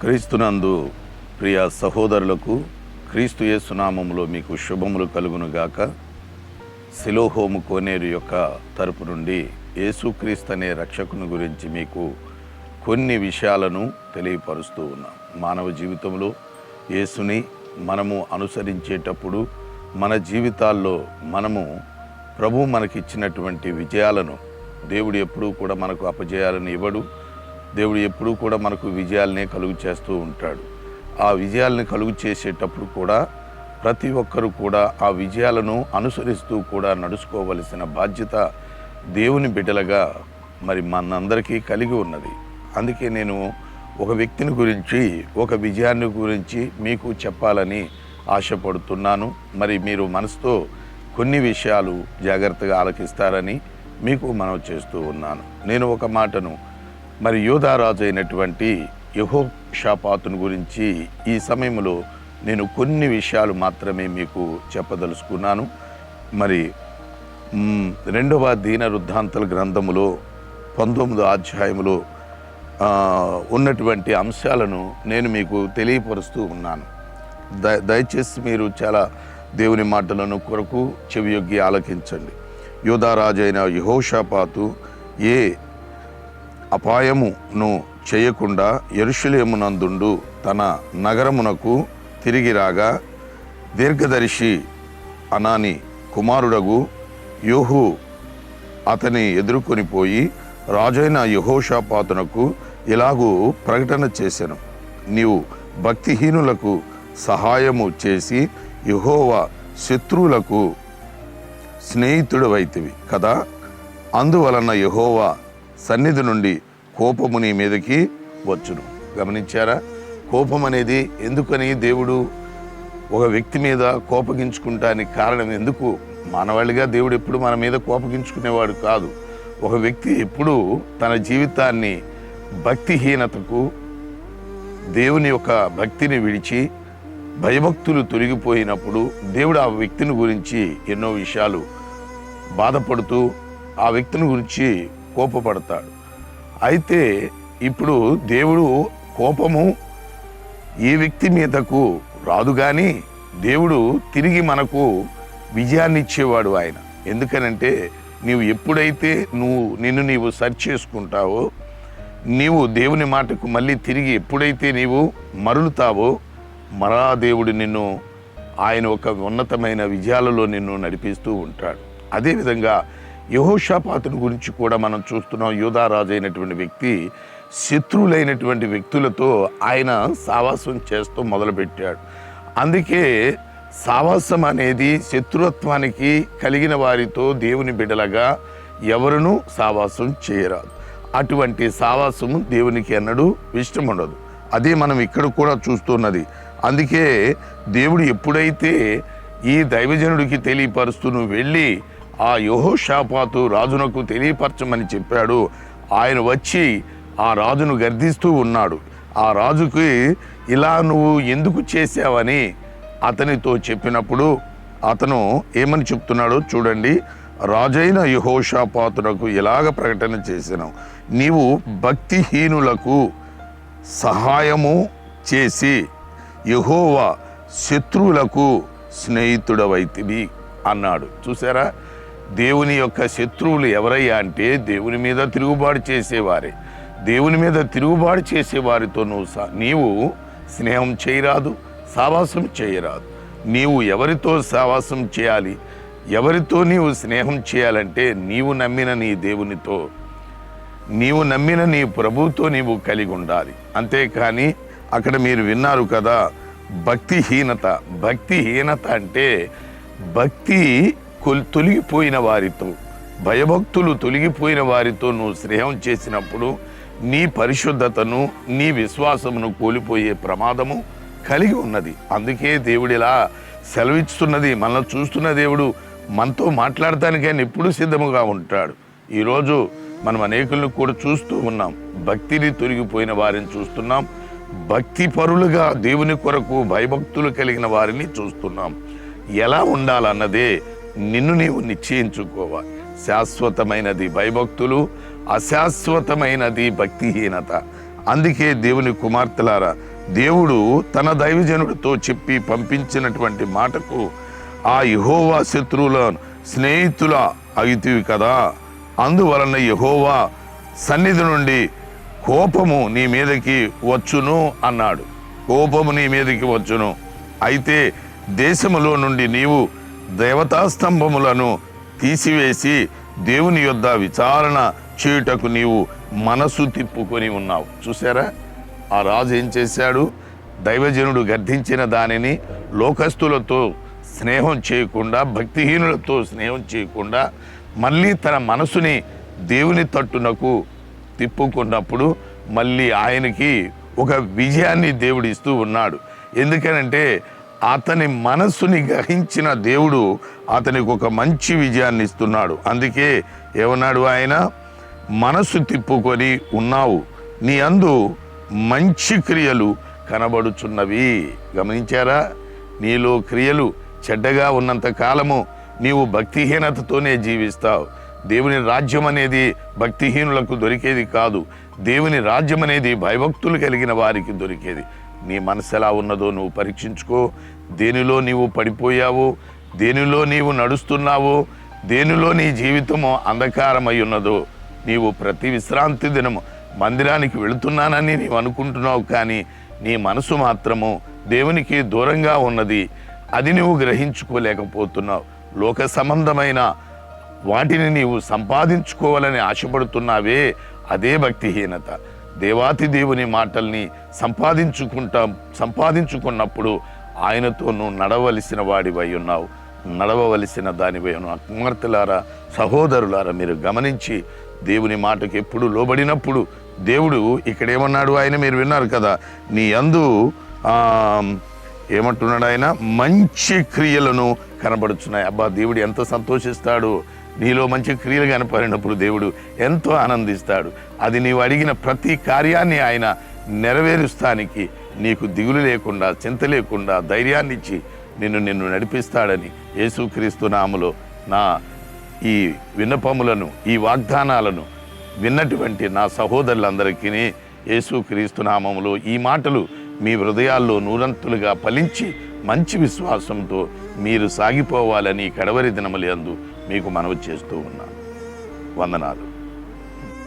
క్రీస్తునందు ప్రియ సహోదరులకు క్రీస్తు యేసునామములో మీకు శుభములు కలుగును గాక శిలోహోము కోనేరు యొక్క తరపు నుండి యేసుక్రీస్తు అనే రక్షకుని గురించి మీకు కొన్ని విషయాలను తెలియపరుస్తూ ఉన్నాం. మానవ జీవితంలో యేసుని మనము అనుసరించేటప్పుడు మన జీవితాల్లో మనము ప్రభు మనకిచ్చినటువంటి విజయాలను దేవుడు ఎప్పుడూ కూడా మనకు అపజయాలను ఇవ్వడు. దేవుడు ఎప్పుడూ కూడా మనకు విజయాలనే కలుగు చేస్తూ ఉంటాడు. ఆ విజయాలను కలుగు చేసేటప్పుడు కూడా ప్రతి ఒక్కరూ కూడా ఆ విజయాలను అనుసరిస్తూ కూడా నడుచుకోవలసిన బాధ్యత దేవుని బిడ్డలుగా మరి మనందరికీ కలిగి ఉన్నది. అందుకే నేను ఒక వ్యక్తిని గురించి ఒక విజయాన్ని గురించి మీకు చెప్పాలని ఆశపడుతున్నాను. మరి మీరు మనసుతో కొన్ని విషయాలు జాగ్రత్తగా ఆలకిస్తారని మీకు మనవి చేస్తూ ఉన్నాను. నేను ఒక మాటను మరి యోధారాజు అయినటువంటి యహో గురించి ఈ సమయంలో నేను కొన్ని విషయాలు మాత్రమే మీకు చెప్పదలుచుకున్నాను. మరి రెండవ దీన వృద్ధాంతల గ్రంథములో పంతొమ్మిదో అధ్యాయములో ఉన్నటువంటి అంశాలను నేను మీకు తెలియపరుస్తూ ఉన్నాను. దయ దయచేసి మీరు చాలా దేవుని మాటలను కొరకు చెవియొగ్గి ఆలకించండి. యోధారాజు అయిన యహోషాపాతు ఏ అపాయమును చేయకుండా ఎరుషులేమునందుండు తన నగరమునకు తిరిగి రాగా దీర్ఘదర్శి అనాని కుమారుడగు యోహు అతని ఎదుర్కొని పోయి రాజైన యహోషాపాతునకు ఇలాగూ ప్రకటన చేశాను నీవు భక్తిహీనులకు సహాయము చేసి యహోవా శత్రువులకు స్నేహితుడవైతివి కదా. అందువలన యహోవా సన్నిధి నుండి కోపము నీ మీదకి వచ్చును. గమనించారా? కోపం అనేది ఎందుకని దేవుడు ఒక వ్యక్తి మీద కోపగించుకుంటానికి కారణం ఎందుకు? మానవాళిగా దేవుడు ఎప్పుడు మన మీద కోపగించుకునేవాడు కాదు. ఒక వ్యక్తి ఎప్పుడు తన జీవితాన్ని భక్తిహీనతకు దేవుని యొక్క భక్తిని విడిచి భయభక్తులు తొలగిపోయినప్పుడు దేవుడు ఆ వ్యక్తిని గురించి ఎన్నో విషయాలు బాధపడుతూ ఆ వ్యక్తిని గురించి కోపపడతాడు. అయితే ఇప్పుడు దేవుడు కోపము ఏ వ్యక్తి మీదకు రాదు కానీ దేవుడు తిరిగి మనకు విజయాన్ని ఇచ్చేవాడు ఆయన. ఎందుకనంటే నీవు ఎప్పుడైతే నువ్వు నిన్ను నీవు సర్చ్ చేసుకుంటావో నీవు దేవుని మాటకు మళ్ళీ తిరిగి ఎప్పుడైతే నీవు మరులుతావో మరా దేవుడు నిన్ను ఆయన ఒక ఉన్నతమైన విజయాలలో నిన్ను నడిపిస్తూ ఉంటాడు. అదేవిధంగా యహోషాపాతుని గురించి కూడా మనం చూస్తున్నాం. యోధారాజు అయినటువంటి వ్యక్తి శత్రువులైనటువంటి వ్యక్తులతో ఆయన సావాసం చేస్తూ మొదలుపెట్టాడు. అందుకే సావాసం అనేది శత్రుత్వానికి కలిగిన వారితో దేవుని బిడలగా ఎవరునూ సావాసం చేయరాదు. అటువంటి సావాసము దేవునికి ఎన్నడూ ఇష్టం ఉండదు అదే మనం ఇక్కడ కూడా చూస్తున్నది. అందుకే దేవుడు ఎప్పుడైతే ఈ దైవజనుడికి తెలియపరుస్తూ నువ్వు వెళ్ళి ఆ యహోషాపాతు రాజునకు తెలియపరచమని చెప్పాడు. ఆయన వచ్చి ఆ రాజును గర్దిస్తూ ఉన్నాడు. ఆ రాజుకి ఇలా నువ్వు ఎందుకు చేసావని అతనితో చెప్పినప్పుడు అతను ఏమని చెప్తున్నాడో చూడండి. రాజైన యహోషాపాతునకు ఇలాగ ప్రకటన చేసినావు నీవు భక్తిహీనులకు సహాయము చేసి యహోవా శత్రువులకు స్నేహితుడవైతివి అన్నాడు. చూసారా దేవుని యొక్క శత్రువులు ఎవరయ్యా అంటే దేవుని మీద తిరుగుబాటు చేసేవారే. దేవుని మీద తిరుగుబాటు చేసేవారితో నువ్వు సా- నీవు స్నేహం చేయరాదు సావాసం చేయరాదు. నీవు ఎవరితో సావాసం చేయాలి ఎవరితో నీవు స్నేహం చేయాలంటే నీవు నమ్మిన నీ దేవునితో నీవు నమ్మిన నీ ప్రభువుతో నీవు కలిగి ఉండాలి. అంతేకాని అక్కడ మీరు విన్నారు కదా భక్తిహీనత. భక్తిహీనత అంటే భక్తి తొలగిపోయిన వారితో భయభక్తులు తొలగిపోయిన వారితో నువ్వు స్నేహం చేసినప్పుడు నీ పరిశుద్ధతను నీ విశ్వాసమును కోల్పోయే ప్రమాదము కలిగి ఉన్నది. అందుకే దేవుడిలా సెలవిస్తున్నది మనల్ని చూస్తున్న దేవుడు మనతో మాట్లాడటానికి ఆయన ఎప్పుడు సిద్ధముగా ఉంటాడు. ఈరోజు మనం అనేకులను కూడా చూస్తూ ఉన్నాం. భక్తిని తొలగిపోయిన వారిని చూస్తున్నాం. భక్తి పరులుగా దేవుని కొరకు భయభక్తులు కలిగిన వారిని చూస్తున్నాం. ఎలా ఉండాలన్నదే నిన్ను నీవు నిశ్చయించుకోవాలి శాశ్వతమైనది భయభక్తులు అశాశ్వతమైనది భక్తిహీనత. అందుకే దేవుని కుమార్తెలారా దేవుడు తన దైవజనుడితో చెప్పి పంపించినటువంటి మాటకు ఆ యహోవా శత్రువుల స్నేహితుల అగితివి కదా. అందువలన యహోవా సన్నిధి నుండి కోపము నీ మీదకి వచ్చును అన్నాడు. కోపము నీ మీదకి వచ్చును. అయితే దేశములో నుండి నీవు దేవతా స్తంభములను తీసివేసి దేవుని యొద్ద విచారణ చేయుటకు నీవు మనసు తిప్పుకొని ఉన్నావు. చూసారా ఆ రాజు ఏం చేశాడు? దైవజనుడు గర్ధించిన దానిని లోకస్తులతో స్నేహం చేయకుండా భక్తిహీనులతో స్నేహం చేయకుండా మళ్ళీ తన మనసుని దేవుని తట్టునకు తిప్పుకున్నప్పుడు మళ్ళీ ఆయనకి ఒక విజయాన్ని దేవుడు ఇస్తూ ఉన్నాడు. ఎందుకనంటే అతని మనస్సుని గ్రహించిన దేవుడు అతనికి ఒక మంచి విజయాన్ని ఇస్తున్నాడు. అందుకే ఏమన్నాడు ఆయన? మనసు తిప్పుకొని ఉన్నావు. నీ అందు మంచి క్రియలు కనబడుచున్నవి. గమనించారా? నీలో క్రియలు చెడ్డగా ఉన్నంత కాలము నీవు భక్తిహీనతతోనే జీవిస్తావు. దేవుని రాజ్యం అనేది భక్తిహీనులకు దొరికేది కాదు. దేవుని రాజ్యం అనేది భయభక్తులు కలిగిన వారికి దొరికేది. నీ మనసు ఎలా ఉన్నదో నువ్వు పరీక్షించుకో. దేనిలో నీవు పడిపోయావు? దేనిలో నీవు నడుస్తున్నావు? దేనిలో నీ జీవితము అంధకారమై ఉన్నదో నీవు ప్రతి విశ్రాంతి దినము మందిరానికి వెళుతున్నానని నీవు అనుకుంటున్నావు కానీ నీ మనసు మాత్రము దేవునికి దూరంగా ఉన్నది. అది నువ్వు గ్రహించుకోలేకపోతున్నావు. లోక సంబంధమైన వాటిని నీవు సంపాదించుకోవాలని ఆశపడుతున్నావే. అదే భక్తిహీనత. దేవాతి దేవుని మాటల్ని సంపాదించుకుంటా సంపాదించుకున్నప్పుడు ఆయనతో నువ్వు నడవలసిన వాడివై ఉన్నావు. నడవవలసిన దానివై ఉన్నావు. కుమార్తెలారా సహోదరులారా మీరు గమనించి దేవుని మాటకు ఎప్పుడు లోబడినప్పుడు దేవుడు ఇక్కడేమన్నాడు ఆయన? మీరు విన్నారు కదా నీ అందు ఏమంటున్నాడు ఆయన? మంచి క్రియలను కనబడుచున్నాయి. అబ్బా దేవుడు ఎంత సంతోషిస్తాడు. నీలో మంచి క్రియలు కనపడినప్పుడు దేవుడు ఎంతో ఆనందిస్తాడు. అది నీవు అడిగిన ప్రతి కార్యాన్ని ఆయన నెరవేరుస్తానికి నీకు దిగులు లేకుండా చింత లేకుండా ధైర్యాన్ని ఇచ్చి నిన్ను నిన్ను నడిపిస్తాడని యేసుక్రీస్తు నామలో నా ఈ విన్నపములను ఈ వాగ్దానాలను విన్నటువంటి నా సహోదరులందరికీ యేసుక్రీస్తు నామములో ఈ మాటలు మీ హృదయాల్లో నూరంతులుగా ఫలించి మంచి విశ్వాసంతో మీరు సాగిపోవాలని కడవరి దినములందు మీకు మనవి చేస్తూ ఉన్నాను. వందనాలు.